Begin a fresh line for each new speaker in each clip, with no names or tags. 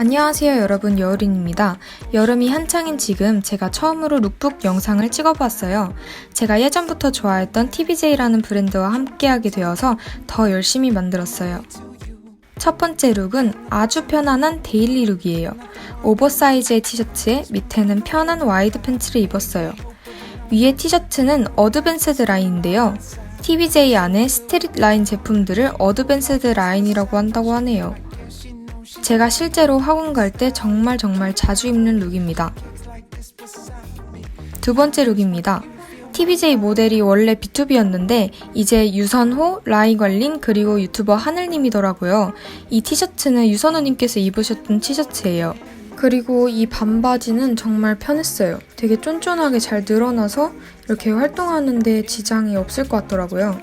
안녕하세요 여러분 여울인입니다. 여름이 한창인 지금 제가 처음으로 룩북 영상을 찍어봤어요. 제가 예전부터 좋아했던 TBJ라는 브랜드와 함께하게 되어서 더 열심히 만들었어요. 첫 번째 룩은 아주 편안한 데일리 룩이에요. 오버사이즈의 티셔츠에 밑에는 편한 와이드 팬츠를 입었어요. 위에 티셔츠는 어드밴스드 라인인데요. TBJ 안에 스트릿 라인 제품들을 어드밴스드 라인이라고 한다고 하네요. 제가 실제로 학원 갈 때 정말 정말 자주 입는 룩입니다. 두 번째 룩입니다. TBJ 모델이 원래 B2B였는데 이제 유선호, 라이관린 그리고 유튜버 하늘님이더라고요. 이 티셔츠는 유선호님께서 입으셨던 티셔츠예요. 그리고 이 반바지는 정말 편했어요. 되게 쫀쫀하게 잘 늘어나서 이렇게 활동하는데 지장이 없을 것 같더라고요.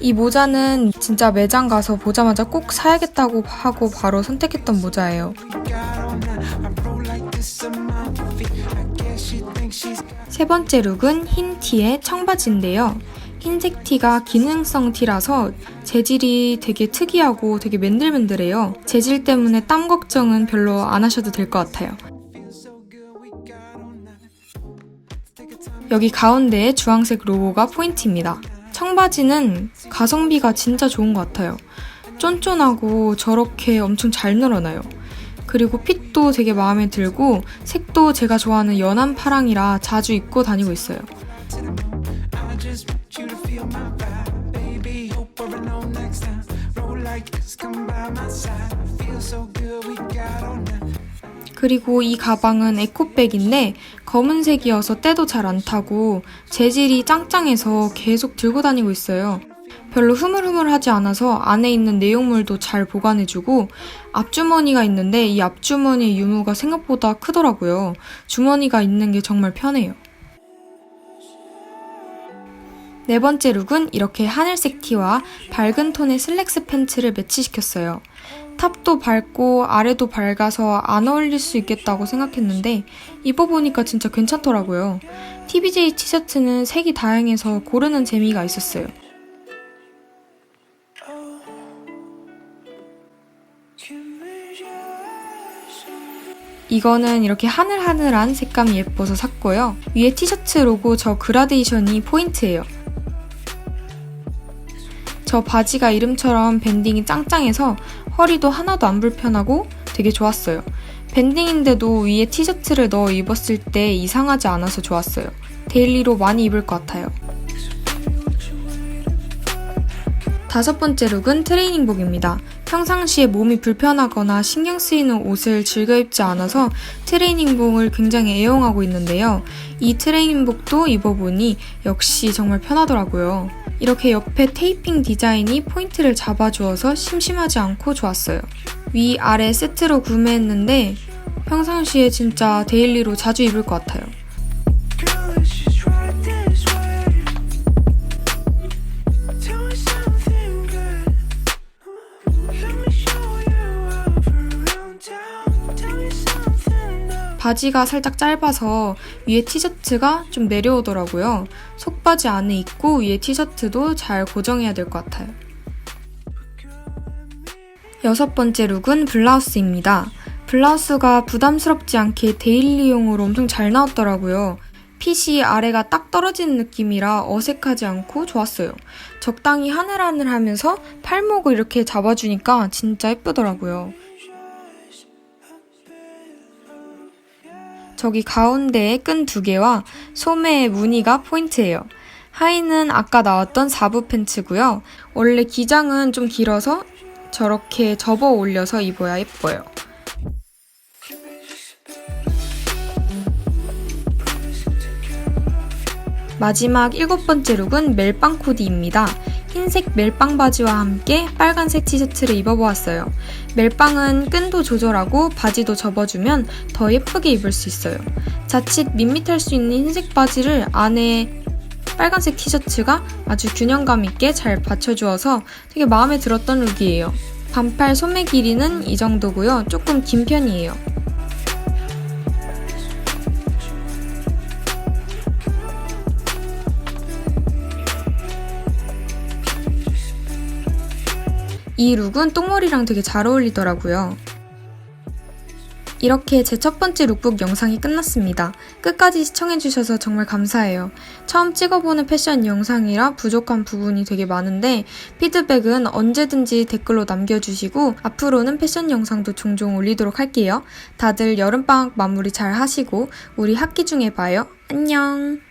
이 모자는 진짜 매장 가서 보자마자 꼭 사야겠다고 하고 바로 선택했던 모자예요. 세 번째 룩은 흰 티에 청바지인데요. 흰색 티가 기능성 티라서 재질이 되게 특이하고 되게 맨들맨들해요. 재질 때문에 땀 걱정은 별로 안 하셔도 될 것 같아요. 여기 가운데에 주황색 로고가 포인트입니다. 청바지는 가성비가 진짜 좋은 것 같아요. 쫀쫀하고 저렇게 엄청 잘 늘어나요. 그리고 핏도 되게 마음에 들고 색도 제가 좋아하는 연한 파랑이라 자주 입고 다니고 있어요. 그리고 이 가방은 에코백인데 검은색이어서 때도 잘 안 타고 재질이 짱짱해서 계속 들고 다니고 있어요. 별로 흐물흐물하지 않아서 안에 있는 내용물도 잘 보관해주고 앞주머니가 있는데 이 앞주머니의 유무가 생각보다 크더라고요. 주머니가 있는 게 정말 편해요. 네 번째 룩은 이렇게 하늘색 티와 밝은 톤의 슬랙스 팬츠를 매치시켰어요. 탑도 밝고 아래도 밝아서 안 어울릴 수 있겠다고 생각했는데 입어보니까 진짜 괜찮더라고요. TBJ 티셔츠는 색이 다양해서 고르는 재미가 있었어요. 이거는 이렇게 하늘하늘한 색감이 예뻐서 샀고요. 위에 티셔츠 로고 저 그라데이션이 포인트예요. 저 바지가 이름처럼 밴딩이 짱짱해서 허리도 하나도 안 불편하고 되게 좋았어요. 밴딩인데도 위에 티셔츠를 넣어 입었을 때 이상하지 않아서 좋았어요. 데일리로 많이 입을 것 같아요. 다섯 번째 룩은 트레이닝복입니다. 평상시에 몸이 불편하거나 신경 쓰이는 옷을 즐겨 입지 않아서 트레이닝복을 굉장히 애용하고 있는데요. 이 트레이닝복도 입어보니 역시 정말 편하더라고요. 이렇게 옆에 테이핑 디자인이 포인트를 잡아주어서 심심하지 않고 좋았어요. 위, 아래 세트로 구매했는데 평상시에 진짜 데일리로 자주 입을 것 같아요. 바지가 살짝 짧아서 위에 티셔츠가 좀 내려오더라고요. 속바지 안에 입고 위에 티셔츠도 잘 고정해야 될 것 같아요. 여섯 번째 룩은 블라우스입니다. 블라우스가 부담스럽지 않게 데일리용으로 엄청 잘 나왔더라고요. 핏이 아래가 딱 떨어지는 느낌이라 어색하지 않고 좋았어요. 적당히 하늘하늘 하면서 팔목을 이렇게 잡아주니까 진짜 예쁘더라고요. 저기 가운데에 끈 두 개와 소매의 무늬가 포인트예요. 하의는 아까 나왔던 4부 팬츠고요. 원래 기장은 좀 길어서 저렇게 접어 올려서 입어야 예뻐요. 마지막 일곱 번째 룩은 멜빵 코디입니다. 흰색 멜빵 바지와 함께 빨간색 티셔츠를 입어보았어요. 멜빵은 끈도 조절하고 바지도 접어주면 더 예쁘게 입을 수 있어요. 자칫 밋밋할 수 있는 흰색 바지를 안에 빨간색 티셔츠가 아주 균형감 있게 잘 받쳐주어서 되게 마음에 들었던 룩이에요. 반팔 소매 길이는 이 정도고요. 조금 긴 편이에요. 이 룩은 똥머리랑 되게 잘 어울리더라고요. 이렇게 제 첫 번째 룩북 영상이 끝났습니다. 끝까지 시청해주셔서 정말 감사해요. 처음 찍어보는 패션 영상이라 부족한 부분이 되게 많은데 피드백은 언제든지 댓글로 남겨주시고 앞으로는 패션 영상도 종종 올리도록 할게요. 다들 여름방학 마무리 잘 하시고 우리 학기 중에 봐요. 안녕!